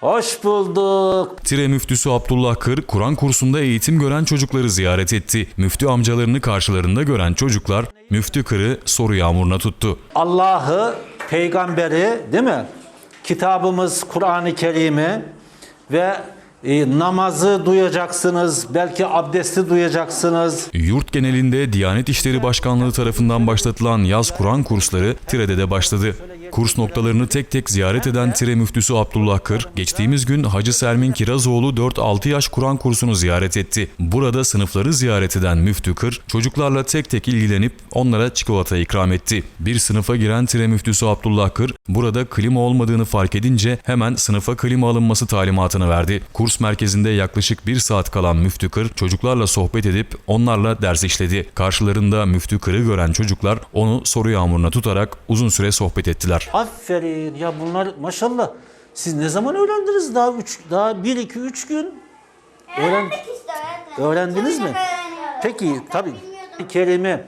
Hoş bulduk. Tire müftüsü Abdullah Kır, Kur'an kursunda eğitim gören çocukları ziyaret etti. Müftü amcalarını karşılarında gören çocuklar, Müftü Kır'ı soru yağmuruna tuttu. Allah'ı, peygamberi değil mi? Kitabımız Kur'an-ı Kerim'i ve e, namazı duyacaksınız, belki abdesti duyacaksınız. Yurt genelinde Diyanet İşleri Başkanlığı tarafından başlatılan yaz Kur'an kursları Tire'de de başladı. Kurs noktalarını tek tek ziyaret eden Tire müftüsü Abdullah Kır, geçtiğimiz gün Hacı Selmin Kirazoğlu 4-6 yaş Kur'an kursunu ziyaret etti. Burada sınıfları ziyaret eden müftü Kır, çocuklarla tek tek ilgilenip onlara çikolata ikram etti. Bir sınıfa giren Tire müftüsü Abdullah Kır, burada klima olmadığını fark edince hemen sınıfa klima alınması talimatını verdi. Kurs merkezinde yaklaşık bir saat kalan müftü Kır, çocuklarla sohbet edip onlarla ders işledi. Karşılarında müftü Kır'ı gören çocuklar onu soru yağmuruna tutarak uzun süre sohbet ettiler. Aferin ya bunlar maşallah. Siz ne zaman öğrendiniz? Daha 3 daha 1 2 3 gün. Öğren Öğrendik işte öğretmenim. öğrendiniz mi? Peki tabii Bilmiyordum. kelime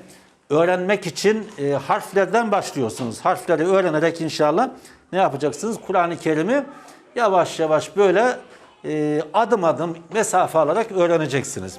öğrenmek için e, harflerden başlıyorsunuz. Harfleri öğrenerek inşallah ne yapacaksınız? Kur'an-ı Kerim'i yavaş yavaş böyle e, adım adım mesafe alarak öğreneceksiniz.